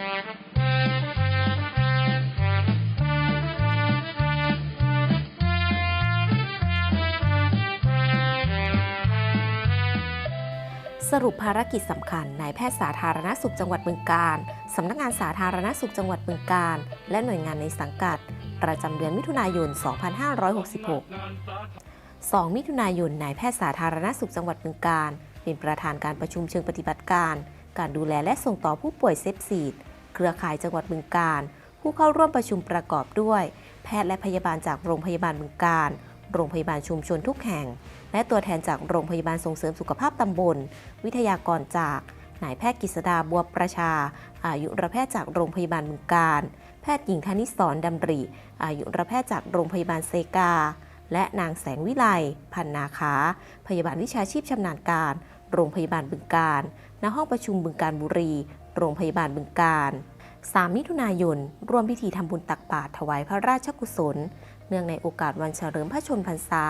สรุปภารกิจสำคัญนายแพทย์สาธารณสุขจังหวัดบึงกาฬสำนักงานสาธารณสุขจังหวัดบึงกาฬและหน่วยงานในสังกัด ประจำเดือนมิถุนายน 2566 2 มิถุนายนนายแพทย์สาธารณสุขจังหวัดบึงกาฬเป็นประธานการประชุมเชิงปฏิบัติการ การดูแลและส่งต่อผู้ป่วยเซปซีด เครือข่ายจังหวัดบึงกาฬผู้เข้าร่วมประชุมประกอบด้วย แพทย์และพยาบาลจากโรงพยาบาลบึงกาฬโรงพยาบาลชุมชนทุกแห่ง และตัวแทนจากโรงพยาบาลส่งเสริมสุขภาพตำบล วิทยากรจากนายแพทย์กฤษดาบัวประชา อายุรแพทย์จากโรงพยาบาลบึงกาฬแพทย์หญิงธนิสรดำริ อายุรแพทย์จากโรงพยาบาลเซกา และนางแสงวิไล พันนาคา พยาบาลวิชาชีพชำนาญการ โรงพยาบาลบึงกาฬณห้องประชุมบึงการบุรี โรงพยาบาลบึงกาฬ3มิถุนายน ร่วมพิธีทำบุญตักบาตรถวายพระราชกุศล เนื่องในโอกาสวันเฉลิมพระชนพรรษา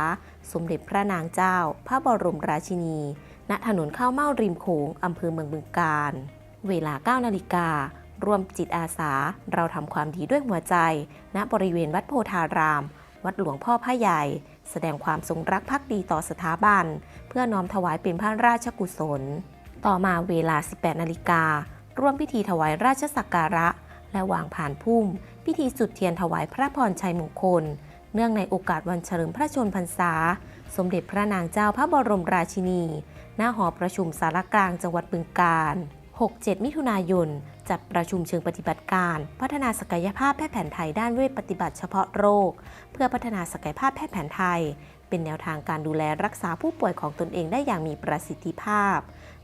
สมเด็จพระนางเจ้า พระบรมราชินี ณ ถนนข้าวเม่าริมโขงอำเภอเมืองบึงกาฬเวลา 9 นาฬิการวมจิตอาสา เราทำความดีด้วยหัวใจ ณ บริเวณวัดโพธาราม วัดหลวงพ่อพระใหญ่ แสดงความทรงรักภักดีต่อสถาบัน เพื่อน้อมถวายเป็นพระราชกุศล ต่อมาเวลา 18 นาฬิกา ร่วมพิธีถวายราชสักการะ และวางผ่านพุ่ม พิธีจุดเทียนถวายพระพรชัยมงคล เนื่องในโอกาสวันเฉลิมพระชนมพรรษา สมเด็จพระนางเจ้าพระบรมราชินี หน้าหอประชุมสารกลางจังหวัดบึงกาฬ 6-7 มิถุนายน จัดประชุมเชิงปฏิบัติการ พัฒนาศักยภาพแพทย์แผนไทยด้านเวชปฏิบัติเฉพาะโรค เพื่อพัฒนาศักยภาพแพทย์แผนไทย เป็นแนวทางการดูแลรักษาผู้ป่วยของตนเองได้อย่างมีประสิทธิภาพ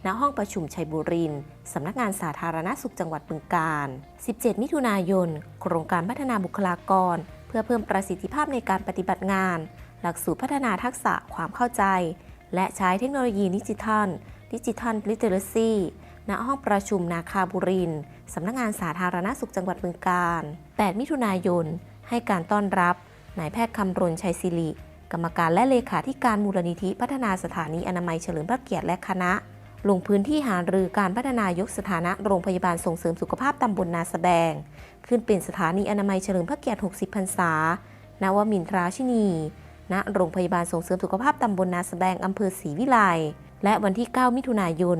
ณ ห้องประชุมชัยบุรินสำนักงานสาธารณสุขจังหวัดบึงกาฬ 17 มิถุนายน โครงการพัฒนาบุคลากร เพื่อเพิ่มประสิทธิภาพในการปฏิบัติงาน หลักสูตรพัฒนาทักษะความเข้าใจ และใช้เทคโนโลยีดิจิทัล ดิจิทัลลิเทเรซีณ ห้องประชุมนาคาบุรินสำนักงานสาธารณสุขจังหวัดบึงกาฬ 8 มิถุนายน ให้การต้อนรับนายแพทย์คำรณชัยศิริ กรรมการและเลขาธิการมูลนิธิพัฒนาสถานีอนามัยเฉลิมพระเกียรติและคณะ ลงพื้นที่หารือการพัฒนายกสถานะโรงพยาบาลส่งเสริมสุขภาพตำบลนาสแบง ขึ้นเป็นสถานีอนามัยเฉลิมพระเกียรติ 60 พรรษา นวมินทราชินี ณ โรงพยาบาลส่งเสริมสุขภาพตำบลนาสแบงอำเภอศรีวิไล และวันที่ 9 มิถุนายน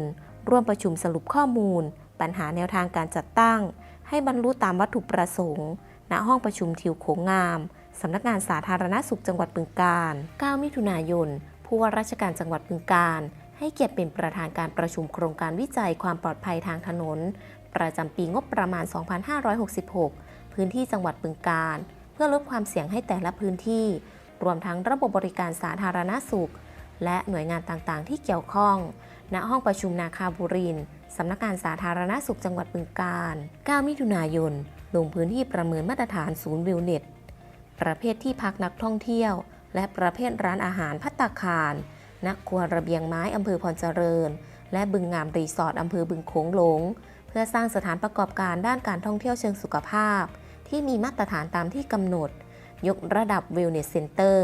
ร่วมประชุมสรุปข้อมูล ปัญหาแนวทางการจัดตั้ง ให้บรรลุตามวัตถุประสงค์ ณห้องประชุมทิวโขงงาม สำนักงานสาธารณสุขจังหวัดบึงกาฬ9มิถุนายน ผู้ว่าราชการจังหวัดบึงกาฬให้เกียรติเป็นประธานการประชุมโครงการวิจัยความปลอดภัยทางถนน ประจำปีงบประมาณ 2566 พื้นที่จังหวัดบึงกาฬเพื่อลดความเสี่ยงให้แต่ละพื้นที่ รวมทั้งระบบบริการสาธารณสุข และหน่วยงานต่างๆ ที่เกี่ยวข้อง ณ ห้องประชุมนาคาบุรินสำนักงานสาธารณสุขจังหวัดบึงกาฬ9มิถุนายน ลงพื้นที่ประเมินมาตรฐานศูนย์วิวเน็ต ประเภทที่พักนักท่องเที่ยว และประเภทร้านอาหารพัตตาคาร นักครัวระเบียงไม้อำเภอพรเจริญ และบึงงามรีสอร์ทอำเภอบึงโขงหลง เพื่อสร้างสถานประกอบการด้านการท่องเที่ยวเชิงสุขภาพ ที่มีมาตรฐานตามที่กำหนด ยกระดับ Wellness Center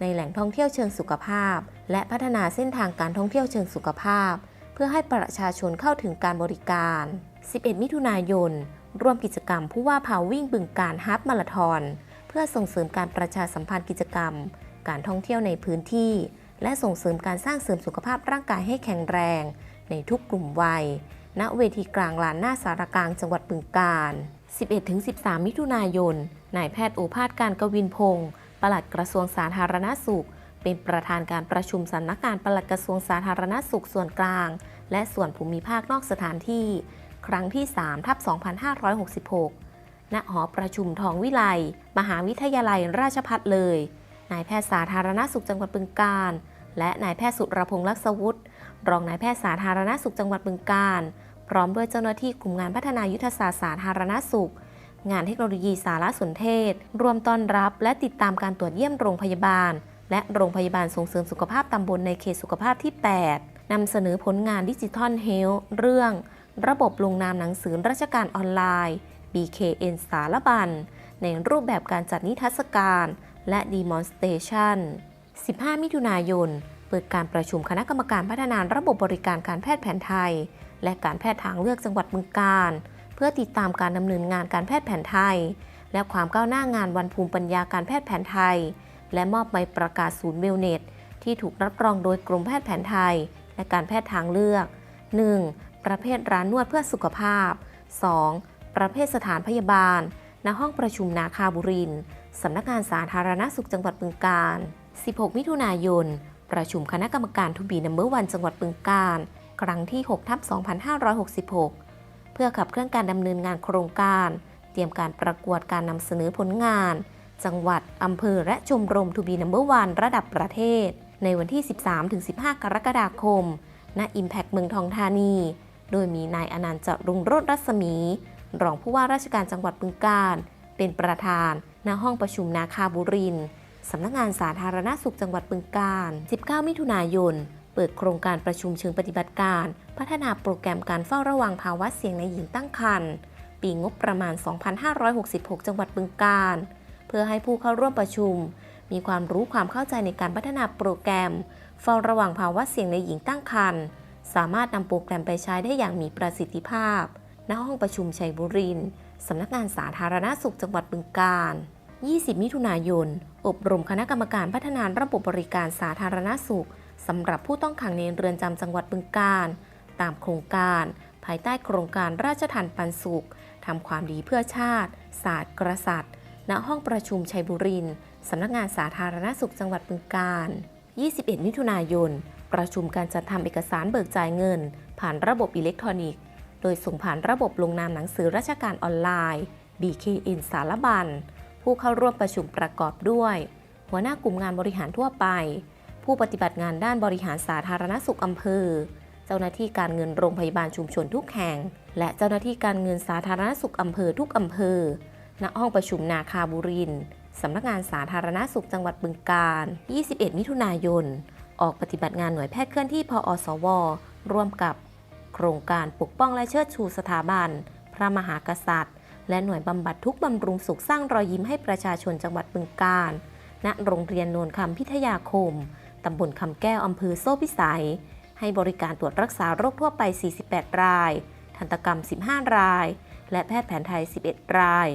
ในแหล่งท่องเที่ยวเชิงสุขภาพ และพัฒนาเส้นทางการท่องเที่ยวเชิงสุขภาพ เพื่อให้ประชาชนเข้าถึงการบริการ 11 มิถุนายน ร่วมกิจกรรมผู้ว่าพาวิ่งบึงการฮับมาราธอนเพื่อส่งเสริมการประชาสัมพันธ์กิจกรรม การท่องเที่ยวในพื้นที่ และส่งเสริมการสร้างเสริมสุขภาพร่างกายให้แข็งแรง ในทุกกลุ่มวัย ณ เวทีกลางลานหน้าสารกลางจังหวัดบึงกาฬ11-13 มิถุนายน นายแพทย์โอภาสการกวินพงศ์ปลัดกระทรวงสาธารณสุข เป็นประธานการประชุมสำนักงานปลัดกระทรวงสาธารณสุขส่วนกลาง และส่วนภูมิภาคนอกสถานที่ ครั้งที่3ทับ2566 ณ หอประชุมทองวิไล มหาวิทยาลัยราชภัฏเลย นายแพทย์สาธารณสุขจังหวัดบึงกาฬ และนายแพทย์สุรพงษ์ลักษวุฒิ รองนายแพทย์สาธารณสุขจังหวัดบึงกาฬ พร้อมด้วยเจ้าหน้าที่กลุ่มงานพัฒนายุทธศาสตร์สาธารณสุข งานเทคโนโลยีสารสนเทศ รวมต้อนรับและติดตามการตรวจเยี่ยมโรงพยาบาล และโรงพยาบาลส่งเสริมสุขภาพตำบลในเขตสุขภาพที่ 8นำเสนอผลงานดิจิทัลเฮลท์เรื่อง ระบบลงนามหนังสือราชการออนไลน์ BKN สารบัญ ในรูปแบบการจัดนิทรรศการ และ Demonstration 15 มิถุนายน เปิดการประชุมคณะกรรมการพัฒนาระบบบริการการแพทย์แผนไทย และการแพทย์ทางเลือกจังหวัดบึงกาฬเพื่อติดตามการดำเนินงานการแพทย์แผนไทย และความก้าวหน้างานวันภูมิปัญญาการแพทย์แผนไทย และมอบใบประกาศศูนย์เวลเนตที่ถูกรับรองโดยกรมแพทย์แผนไทย และการแพทย์ทางเลือก 1. ประเภทร้านนวดเพื่อสุขภาพ 2. ประเภทสถานพยาบาล ณ ห้องประชุมนาคาบุรินสำนักงานสาธารณสุขจังหวัดบึงกาฬ16 มิถุนายน ประชุมคณะกรรมการทูบีนัมเบอร์วันจังหวัดบึงกาฬครั้งที่ 6 ทับ 2566 เพื่อขับเคลื่อนการดำเนินงานโครงการ เตรียมการประกวดการนำเสนอผลงาน จังหวัดอำเภอ และชมรมทูบีนัมเบอร์วันระดับประเทศ ในวันที่ 13-15 กรกฎาคม ณ Impact เมืองทองธานี โดยมีนายอนันต์จรุงโรจน์รัศมี รองผู้ว่าราชการจังหวัดบึงกาฬเป็นประธานณห้องประชุมนาคาบุรินสำนักงานสาธารณสุขจังหวัดบึงกาฬ 19 มิถุนายน เปิดโครงการประชุมเชิงปฏิบัติการ พัฒนาโปรแกรมการเฝ้าระวังภาวะเสี่ยงในหญิงตั้งครรภ์ ปีงบประมาณ 2566 จังหวัดบึงกาฬ เพื่อให้ผู้เข้าร่วมประชุม มีความรู้ความเข้าใจในการพัฒนาโปรแกรม เฝ้าระวังภาวะเสี่ยงในหญิงตั้งครรภ์ สามารถนำโปรแกรมไปใช้ได้อย่างมีประสิทธิภาพ ณ ห้องประชุมชัยบุรินทร์สำนักงานสาธารณสุขจังหวัดบึงกาฬ 20 มิถุนายน อบรมคณะกรรมการพัฒนาระบบบริการสาธารณสุขสำหรับผู้ต้องขังในเรือนจำจังหวัดบึงกาฬ ตามโครงการ ภายใต้โครงการราชทันปันสุขทำความดีเพื่อชาติ ศาสตร์กษัตณห้องประชุมชัยบุรินทร์สำนักงานสาธารณสุขจังหวัดบึงกาฬ 21 มิถุนายน ประชุมการจัดทำเอกสารเบิกจ่ายเงิน ผ่านระบบอิเล็กทรอนิกส์ โดยส่งผ่านระบบลงนามหนังสือราชการออนไลน์ BKN สารบัญ ผู้เข้าร่วมประชุมประกอบด้วย หัวหน้ากลุ่มงานบริหารทั่วไป ผู้ปฏิบัติงานด้านบริหารสาธารณสุขอำเภอ เจ้าหน้าที่การเงินโรงพยาบาลชุมชนทุกแห่ง และเจ้าหน้าที่การเงินสาธารณสุขอำเภอทุกอำเภอ ณ ห้องประชุมนาคาบุรินสำนักงานสาธารณสุขจังหวัดบึงกาฬ 21 มิถุนายน ออกปฏิบัติงานหน่วยแพทย์เคลื่อนที่พอสว ร่วมกับ โครงการปกป้องและเชิดชูสถาบัน พระมหากษัตริย์ และหน่วยบำบัดทุกบำรุงสุขสร้างรอยยิ้มให้ประชาชนจังหวัดบึงกาฬณโรงเรียนโนนคำพิทยาคม ตำบลคำแก้วอำเภอโซ่พิสัย ให้บริการตรวจรักษาโรคทั่วไป 48 ราย ทันตกรรม 15 ราย และแพทย์แผนไทย 11 ราย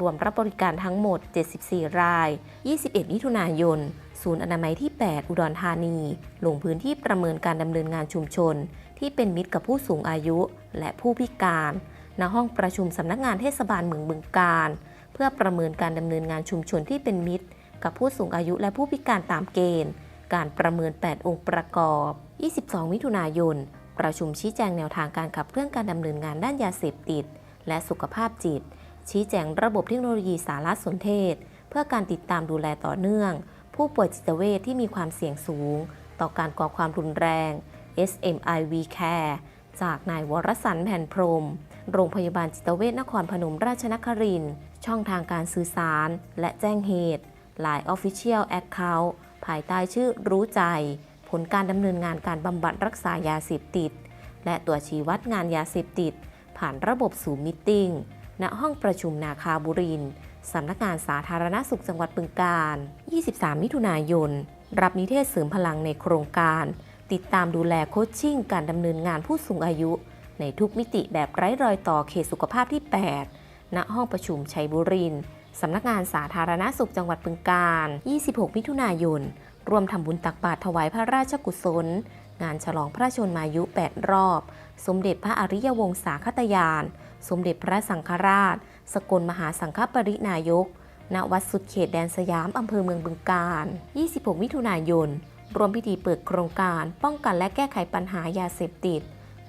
รวมรับบริการทั้งหมด 74 ราย 21 มิถุนายน ศูนย์อนามัยที่ 8 อุดรธานี ลงพื้นที่ประเมินการดำเนินงานชุมชน ที่เป็นมิตรกับผู้สูงอายุและผู้พิการ ณ ห้องประชุมสำนักงานเทศบาลเมืองบึงกาฬเพื่อประเมินการดำเนินงานชุมชนที่เป็นมิตร กับผู้สูงอายุและผู้พิการตามเกณฑ์ การประเมิน 8 องค์ประกอบ 22 มิถุนายน ประชุมชี้แจงแนวทางการขับเคลื่อนการดำเนินงานด้านยาเสพติด และสุขภาพจิต ชี้แจงระบบเทคโนโลยีสารสนเทศ เพื่อการติดตามดูแลต่อเนื่อง ผู้ป่วยจิตเวชที่มีความเสี่ยงสูง ต่อการก่อความรุนแรง SMIV Care จากนายวรสันแผ่นพรม โรงพยาบาลจิตเวชนครพนมราชนครินทร์ช่องทางการสื่อสาร และแจ้งเหตุ Line Official Account ภายใต้ชื่อรู้ใจ ผลการดำเนินงานการบำบัดรักษายาเสพติด และตรวจชี้วัดงานยาเสพติด ผ่านระบบสูมิตติ้ง ณห้องประชุมนาคาบุรินสำนักงานสาธารณสุขจังหวัดบึงกาฬ23 มิถุนายน รับนิเทศเสริมพลังในโครงการ ติดตามดูแลโคชชิ่งการดำเนินงานผู้สูงอายุ ในทุกมิติแบบไร้รอยต่อเขตสุขภาพที่ 8 ณ ห้องประชุมชัยบุรินสำนักงานสาธารณสุขจังหวัดบึงกาฬ26 มิถุนายน ร่วมทำบุญตักบาตรถวายพระราชกุศล งานฉลองพระชนมายุ 8 รอบ สมเด็จพระอริยวงศาคตยาน สมเด็จพระสังฆราช สกลมหาสังฆปรินายก ณ วัดสุดเขตแดนสยามอำเภอเมืองบึงกาฬ26 มิถุนายน รวมพิธีเปิดโครงการ ป้องกันและแก้ไขปัญหายาเสพติด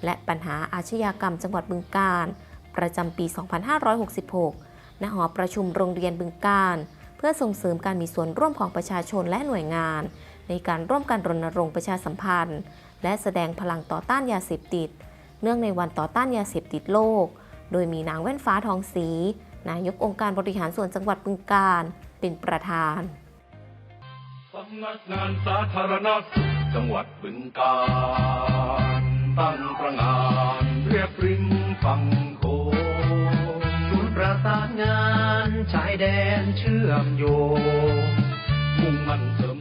และปัญหาอาชญากรรมจังหวัดบึงกาฬประจำปี 2566 ณ หอประชุมโรงเรียนบึงกาฬเพื่อส่งเสริมการมีส่วนร่วมของประชาชนและหน่วยงาน ในการร่วมกันรณรงค์ประชาสัมพันธ์ และแสดงพลังต่อต้านยาเสพติด เนื่องในวันต่อต้านยาเสพติดโลก โดยมีนางแว่นฟ้าทองศรีนายกองค์การบริหารส่วนจังหวัดบึงกาฬเป็นประธานสำนักงานสาธารณสุขจังหวัดบึงกาฬตั้งประงานเรียบริมฝั่งโขงศูนย์ประสานงานชายแดนเชื่อมโยงมุ่งมั่นเสริม